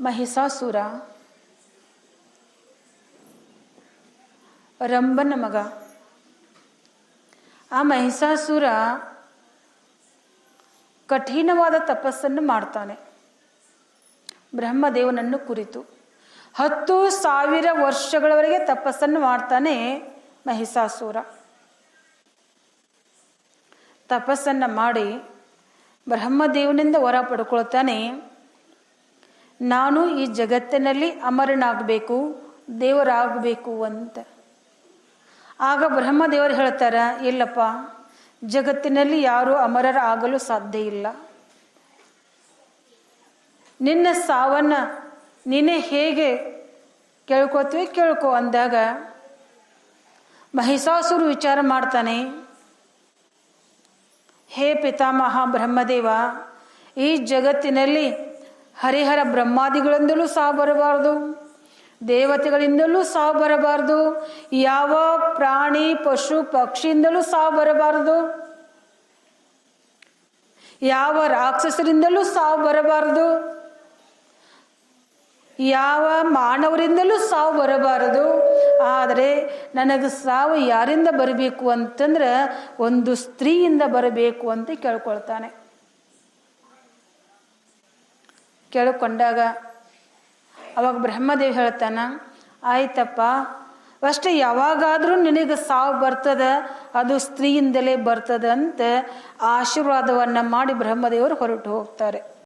ಮಹಿಷಾಸುರ ರಂಬನ ಮಗ. ಆ ಮಹಿಷಾಸುರ ಕಠಿಣವಾದ ತಪಸ್ಸನ್ನು ಮಾಡ್ತಾನೆ. ಬ್ರಹ್ಮದೇವನನ್ನು ಕುರಿತು. ಹತ್ತು ಸಾವಿರ ವರ್ಷಗಳವರೆಗೆ ತಪಸ್ಸನ್ನು ಮಾಡ್ತಾನೆ ಮಹಿಷಾಸುರ ತಪಸ್ಸನ್ನು ಮಾಡಿ ಬ್ರಹ್ಮದೇವನಿಂದ ವರ ಪಡ್ಕೊಳ್ತಾನೆ. ನಾನು ಈ ಜಗತ್ತಿನಲ್ಲಿ ಅಮರನಾಗಬೇಕು, ದೇವರಾಗಬೇಕು ಅಂತ. ಆಗ ಬ್ರಹ್ಮದೇವರು ಹೇಳ್ತಾರ, ಇಲ್ಲಪ್ಪ, ಜಗತ್ತಿನಲ್ಲಿ ಯಾರೂ ಅಮರರ ಆಗಲು ಸಾಧ್ಯ ಇಲ್ಲ. ನಿನ್ನ ಸಾವನ್ನ ನೀನೇ ಹೇಗೆ ಕೇಳ್ಕೊತೀವಿ ಕೇಳ್ಕೊ ಅಂದಾಗ, ಮಹಿಷಾಸುರು ವಿಚಾರ ಮಾಡ್ತಾನೆ, ಹೇ ಪಿತಾಮಹ ಬ್ರಹ್ಮದೇವ, ಈ ಜಗತ್ತಿನಲ್ಲಿ ಹರಿಹರ ಬ್ರಹ್ಮಾದಿಗಳಿಂದಲೂ ಸಾವು ಬರಬಾರದು. ದೇವತೆಗಳಿಂದಲೂ ಸಾವು ಬರಬಾರದು. ಯಾವ ಪ್ರಾಣಿ, ಪಶು, ಪಕ್ಷಿಯಿಂದಲೂ ಸಾವು ಬರಬಾರದು. ಯಾವ ರಾಕ್ಷಸರಿಂದಲೂ ಸಾವು ಬರಬಾರದು. ಯಾವ ಮಾನವರಿಂದಲೂ ಸಾವು ಬರಬಾರದು. ಆದರೆ ನನಗೆ ಸಾವು ಯಾರಿಂದ ಬರಬೇಕು ಅಂತಂದ್ರೆ, ಒಂದು ಸ್ತ್ರೀಯಿಂದ ಬರಬೇಕು ಅಂತ ಕೇಳ್ಕೊಳ್ತಾನೆ. ಕೇಳಿಕೊಂಡಾಗ ಅವಾಗ ಬ್ರಹ್ಮದೇವ್ ಹೇಳ್ತಾನ, ಆಯ್ತಪ್ಪ, ಅಷ್ಟೇ ಯಾವಾಗಾದರೂ ನಿನಗೆ ಸಾವು ಬರ್ತದೆ, ಅದು ಸ್ತ್ರೀಯಿಂದಲೇ ಬರ್ತದ ಅಂತ ಆಶೀರ್ವಾದವನ್ನು ಮಾಡಿ ಬ್ರಹ್ಮದೇವರು ಹೊರಟು ಹೋಗ್ತಾರೆ.